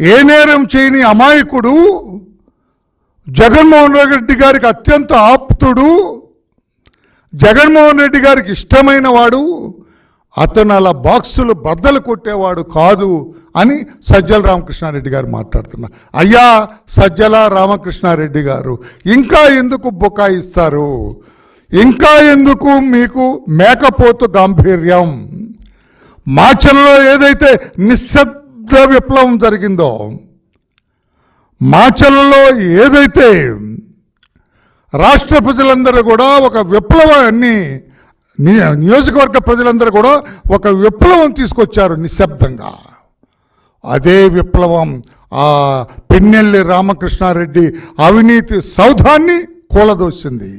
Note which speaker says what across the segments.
Speaker 1: ఏ నేరం చేయని అమాయకుడు జగన్మోహన్ రెడ్డి గారికి అత్యంత ఆప్తుడు జగన్మోహన్ రెడ్డి గారికి ఇష్టమైన వాడు అతను అలా బాక్సులు బద్దలు కొట్టేవాడు కాదు అని సజ్జల రామకృష్ణారెడ్డి గారు మాట్లాడుతున్నారు. అయ్యా సజ్జల రామకృష్ణారెడ్డి గారు ఇంకా ఎందుకు బుకాయిస్తారు? ఇంకా ఎందుకు మీకు మేకపోతు గాంభీర్యం? మార్చల్లో ఏదైతే పెద్ద విప్లవం జరిగిందో మాచలలో ఏదైతే రాష్ట్ర ప్రజలందరూ కూడా ఒక విప్లవాన్ని ని- నియోజకవర్గ ప్రజలందరూ కూడా ఒక విప్లవం తీసుకొచ్చారు నిశ్శబ్దంగా. అదే విప్లవం ఆ పిన్నెల్లి రామకృష్ణారెడ్డి అవినీతి సౌధాన్ని కూలదోసింది.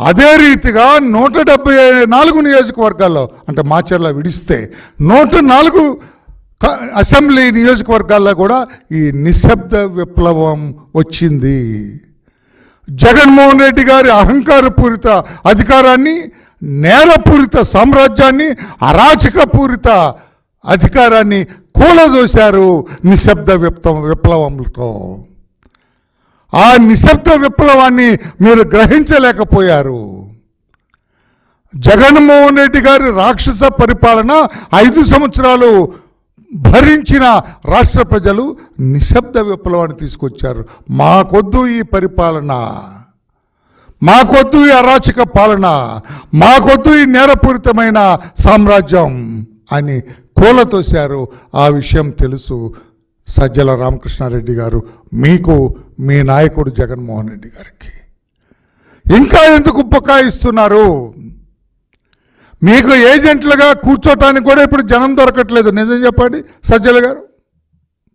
Speaker 1: అదే రీతిగా నూట డెబ్బై నాలుగు నియోజకవర్గాల్లో అంటే మాచర్ల విడిస్తే నూట నాలుగు అసెంబ్లీ నియోజకవర్గాల్లో కూడా ఈ నిశ్శబ్ద విప్లవం వచ్చింది. జగన్మోహన్ రెడ్డి గారి అహంకారపూరిత అధికారాన్ని నేరపూరిత సామ్రాజ్యాన్ని అరాచకపూరిత అధికారాన్ని కూలదోశారు నిశ్శబ్ద విప్లవం విప్లవంతో. ఆ నిశ్శబ్ద విప్లవాన్ని మీరు గ్రహించలేకపోయారు. జగన్మోహన్ రెడ్డి గారి రాక్షస పరిపాలన ఐదు సంవత్సరాలు భరించిన రాష్ట్ర ప్రజలు నిశ్శబ్ద విప్లవాన్ని తీసుకొచ్చారు. మాకొద్దు ఈ పరిపాలన. మాకొద్దు ఈ అరాచక పాలన. మాకొద్దు ఈ నేరపూరితమైన సామ్రాజ్యం అని కూలతోశారు. ఆ విషయం తెలుసు సజ్జల రామకృష్ణారెడ్డి గారు. మీకు మీ నాయకుడు జగన్మోహన్ రెడ్డి గారికి. ఇంకా ఎందుకు బుకాయిస్తున్నారు మీకు ఏజెంట్లుగా కూర్చోటానికి కూడా ఇప్పుడు జనం దొరకట్లేదు. నిజం చెప్పండి సజ్జల గారు.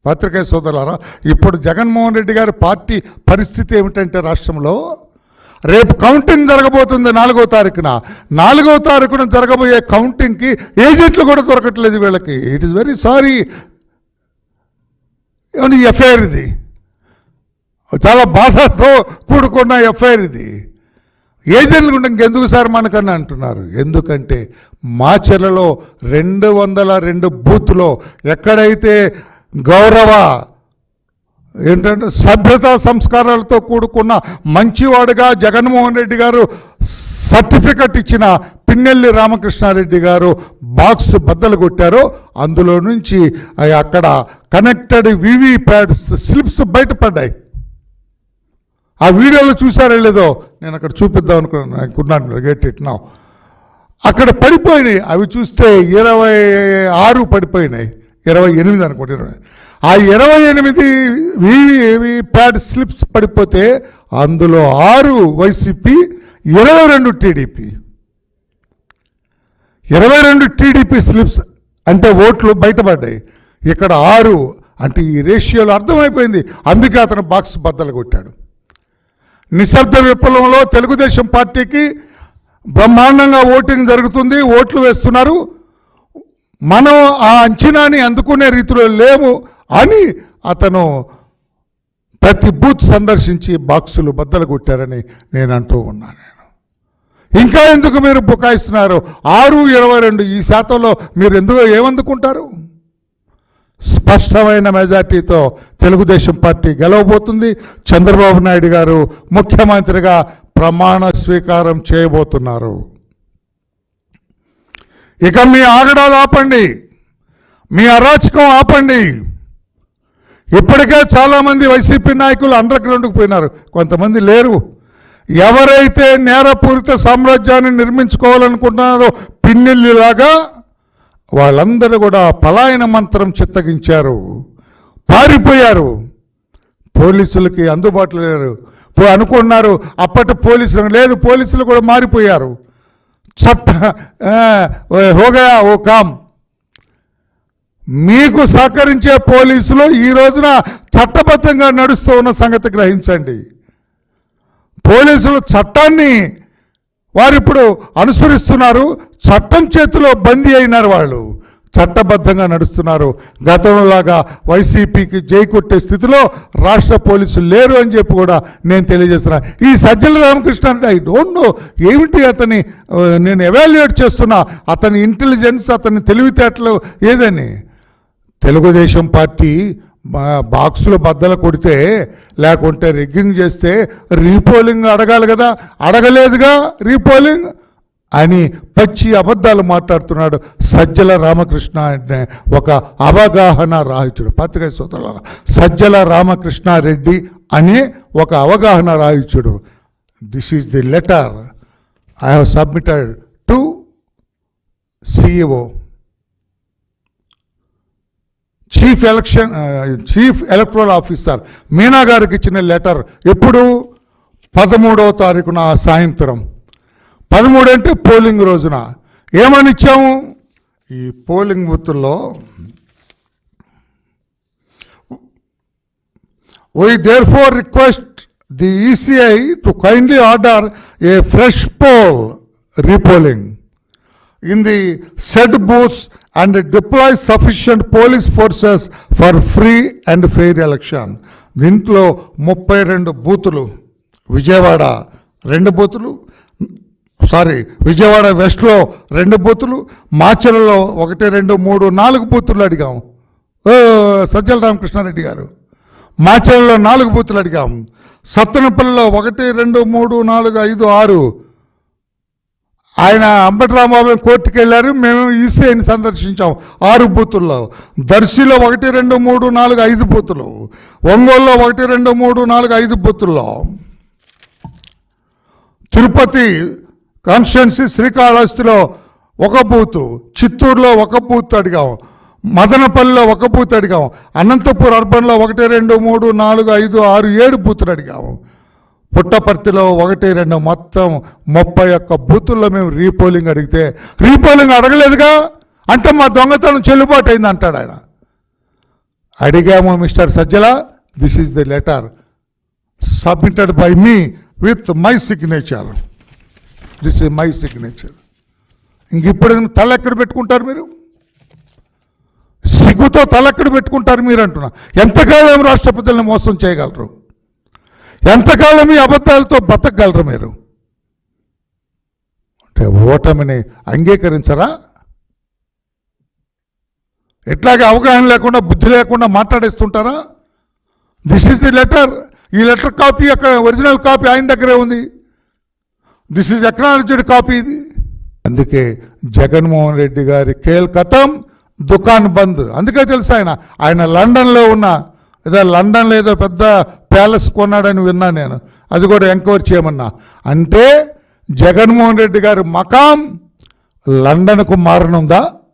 Speaker 1: పత్రికా సోదరులారా ఇప్పుడు జగన్మోహన్ రెడ్డి గారి పార్టీ పరిస్థితి ఏమిటంటే రాష్ట్రంలో రేపు కౌంటింగ్ జరగబోతుంది నాలుగో తారీఖున. నాలుగో తారీఖున జరగబోయే కౌంటింగ్కి ఏజెంట్లు కూడా దొరకట్లేదు వీళ్ళకి. It is very sorry FIR ఇది. చాలా బాధతో కూడుకున్న ఎఫ్ఐఆర్ ఇది. ఏజెంట్లు కూడా ఇంకెందుకు సార్ మనకని అంటున్నారు? ఎందుకంటే మా చెల్లలో రెండు వందల రెండు బూత్లో ఎక్కడైతే గౌరవ ఏంటంటే సభ్యత సంస్కారాలతో కూడుకున్న మంచివాడుగా జగన్మోహన్ రెడ్డి గారు సర్టిఫికెట్ ఇచ్చిన పిన్నెల్లి రామకృష్ణారెడ్డి గారు బాక్స్ బద్దలు కొట్టారో. అందులో నుంచి అక్కడ కనెక్టెడ్ వివి ప్యాడ్స్ స్లిప్స్ బయటపడ్డాయి. ఆ వీడియోలో చూసారో లేదో నేను అక్కడ చూపిద్దాం అనుకున్నాను. అనుకున్నాను గెట్ ఇట్ నా అక్కడ పడిపోయినాయి. అవి చూస్తే ఇరవై ఆరు పడిపోయినాయి. ఇరవై ఎనిమిది అనుకోండి ఇరవై. ఆ ఇరవై ఎనిమిది వివి ప్యాడ్ స్లిప్స్ పడిపోతే అందులో ఆరు వైసీపీ ఇరవై రెండు టీడీపీ. ఇరవై రెండు టీడీపీ స్లిప్స్ అంటే ఓట్లు బయటపడ్డాయి. ఇక్కడ ఆరు అంటే ఈ రేషియోలో అర్థమైపోయింది. అందుకే అతను బాక్స్ బద్దలు కొట్టాడు. నిశ్శబ్ద విప్లవంలో తెలుగుదేశం పార్టీకి బ్రహ్మాండంగా ఓటింగ్ జరుగుతుంది ఓట్లు వేస్తున్నారు. మనం ఆ అంచనాని అందుకునే రీతిలో లేము అని అతను ప్రతి బూత్ సందర్శించి బాక్సులు బద్దలు కొట్టారని నేను అంటూ ఉన్నాను నేను. ఇంకా ఎందుకు మీరు బుకాయిస్తున్నారు? ఆరు ఇరవై రెండు ఈ శాతంలో మీరు ఎందుకు ఏమందుకుంటారు? స్పష్టమైన మెజార్టీతో తెలుగుదేశం పార్టీ గెలవబోతుంది. చంద్రబాబు నాయుడు గారు ముఖ్యమంత్రిగా ప్రమాణ స్వీకారం చేయబోతున్నారు. ఇక మీ ఆగడాలు ఆపండి. మీ అరాచకం ఆపండి. ఇప్పటికే చాలామంది వైసీపీ నాయకులు అండర్ గ్రౌండ్కి పోయినారు. కొంతమంది లేరు. ఎవరైతే నేరపూరిత సామ్రాజ్యాన్ని నిర్మించుకోవాలనుకుంటున్నారో పిన్నెల్లిలాగా వాళ్ళందరూ కూడా పలాయన మంత్రం చిత్తగించారు. పారిపోయారు. పోలీసులకి అందుబాటులో లేరు. పో- అనుకున్నారు. అప్పటి పోలీసులు లేదు. పోలీసులు కూడా మారిపోయారు. చట్ట ఆ, ఓ హోగయా ఓ కామ్. మీకు సహకరించే పోలీసులు ఈ రోజున చట్టబద్ధంగా నడుస్తూ ఉన్న సంగతి గ్రహించండి. పోలీసులు చట్టాన్ని వారిప్పుడు అనుసరిస్తున్నారు. చట్టం చేతిలో బందీ అయినారు వాళ్ళు. చట్టబద్ధంగా నడుస్తున్నారు. గతంలాగా వైసీపీకి జై కొట్టే స్థితిలో రాష్ట్ర పోలీసులు లేరు అని చెప్పి కూడా నేను తెలియజేస్తున్నా. ఈ సజ్జల రామకృష్ణ అంటే ఐ డోంట్ నో ఏమిటి అతని నేను ఎవాల్యుయేట్ చేస్తున్నా. అతని ఇంటెలిజెన్స్ అతని తెలివితేటలు ఏదని? తెలుగుదేశం పార్టీ బాక్సులు బద్దలు కొడితే లేకుంటే రిగ్గింగ్ చేస్తే రీపోలింగ్ అడగాలి కదా. అడగలేదుగా రీపోలింగ్? అని పచ్చి అబద్ధాలు మాట్లాడుతున్నాడు సజ్జల రామకృష్ణ అనే ఒక అవగాహన రాహిత్యుడు పత్రిక సోదరుల సజ్జల రామకృష్ణారెడ్డి అనే ఒక అవగాహన రాహిత్యుడు this is the letter I have submitted to CEO chief election chief electoral officer Meena గారికి ఇచ్చిన లెటర్ ఎప్పుడు? పదమూడవ తారీఖున సాయంత్రం. పదమూడు అంటే పోలింగ్ రోజున. ఏమని ఇచ్చాము? ఈ polling బుత్తుల్లో why there for request the ECI to kindly order a fresh poll repolling in the said booths and deploy sufficient police forces for free and fair election దీంట్లో ముప్పై రెండు బూతులు. విజయవాడ రెండు బూతులు సారీ విజయవాడ వెస్ట్లో రెండు బూతులు మాచలలో ఒకటి రెండు మూడు నాలుగు బూతులు అడిగాం. సజ్జల రామకృష్ణారెడ్డి గారు. మాచలలో నాలుగు బూతులు అడిగాం. సత్తనపల్లిలో ఒకటి రెండు మూడు నాలుగు ఐదు ఆరు. ఆయన అంబటి రామబాబు కోర్టుకు వెళ్ళారు మేము ఈసీఐని సందర్శించాం ఆరు బూతుల్లో. దర్శిలో ఒకటి రెండు మూడు నాలుగు ఐదు బూతులు. ఒంగోలులో ఒకటి రెండు మూడు నాలుగు ఐదు బూతుల్లో. తిరుపతి కాన్స్టిట్యున్సీ శ్రీకాళహస్తిలో ఒక బూతు చిత్తూరులో ఒక బూత్ అడిగాం. మదనపల్లిలో ఒక బూత్ అడిగాం. అనంతపూర్ అర్బన్లో ఒకటి రెండు మూడు నాలుగు ఐదు ఆరు ఏడు బూతులు అడిగాము పుట్టపర్తిలో ఒకటి రెండు మొత్తం ముప్పై ఒక్క బూతుల్లో మేము రీపోలింగ్ అడిగితే రీపోలింగ్ అడగలేదుగా? అంటే మా దొంగతనం చెల్లుబాటు అయింది అంటాడు ఆయన. అడిగాము mister Sajjala this is the letter submitted by me with my signature. This is my signature ఇంక ఇప్పుడు తల ఎక్కడ పెట్టుకుంటారు మీరు? సిగ్గుతో తల ఎక్కడ పెట్టుకుంటారు మీరు అంటున్నా. ఎంతకాలం రాష్ట్రపతులను మోసం చేయగలరు? ఎంతకాలం ఈ అబద్ధాలతో బతకగలరు మీరు? అంటే ఓటమిని అంగీకరించరా? ఎట్లాగే అవగాహన లేకుండా బుద్ధి లేకుండా మాట్లాడేస్తుంటారా? దిస్ ఈజ్ ది లెటర్ ఈ లెటర్ కాపీ అక్కడ ఒరిజినల్ కాపీ ఆయన దగ్గరే ఉంది. దిస్ ఈజ్ ఎక్నాలజీడ్ కాపీ ఇది అందుకే జగన్మోహన్ రెడ్డి గారి కేల్ కథం దుకాన్ బంద్. అందుకే తెలుసు ఆయన ఆయన లండన్లో ఉన్న ఏదో లండన్లో ఏదో పెద్ద ప్యాలెస్ కొన్నాడని విన్నా నేను. అది కూడా ఎంక్వైరీ చేయమన్నా. అంటే జగన్మోహన్ రెడ్డి గారి మకాం లండన్కు మారనుందా?